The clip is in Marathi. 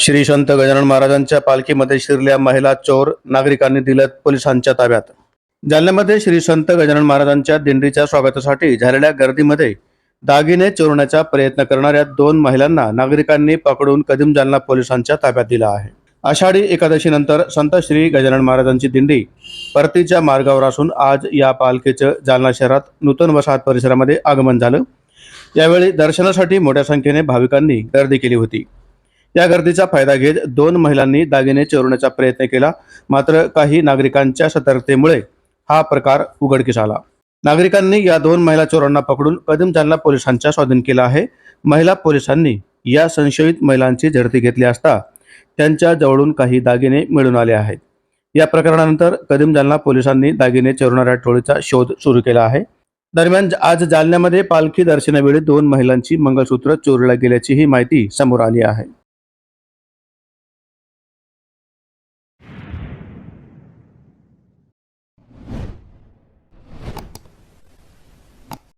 श्री संत गजानन महाराजांच्या पालखीमध्ये शिरल्या महिला चोर नागरिकांनी दिल्यात पोलिसांच्या ताब्यात. जालन्यामध्ये श्री संत गजानन महाराजांच्या दिंडीच्या स्वागतासाठी झालेल्या गर्दीमध्ये दागिने चोरण्याचा प्रयत्न करणाऱ्या दोन महिलांना नागरिकांनी पकडून कदीम जालना पोलिसांच्या ताब्यात दिला आहे. आषाढी एकादशीनंतर संत श्री गजानन महाराजांची दिंडी परतीच्या मार्गावर असून आज या पालखीचं जालना शहरात नूतन वसाहत परिसरामध्ये आगमन झालं. यावेळी दर्शनासाठी मोठ्या संख्येने भाविकांनी गर्दी केली होती. या गर्दीचा फायदा घेत दोन महिलांनी दागिने चोरण्याचा प्रयत्न केला. मात्र काही नागरिकांच्या सतर्कतेमुळे हा प्रकार उघडकीस आला. नागरिकांनी या दोन महिला चोरांना पकडून कदम जालना पोलिसांच्या स्वाधीन केला आहे. महिला पोलिसांनी या संशयित महिलांची झडती घेतली असता त्यांच्या जवळून काही दागिने मिळून आले आहेत. या प्रकरणानंतर कदम जालना पोलिसांनी दागिने चोरणाऱ्या टोळीचा शोध सुरू केला आहे. दरम्यान आज जालन्यामध्ये पालखी दर्शनावेळी दोन महिलांची मंगळसूत्र चोरीला गेल्याचीही माहिती समोर आली आहे.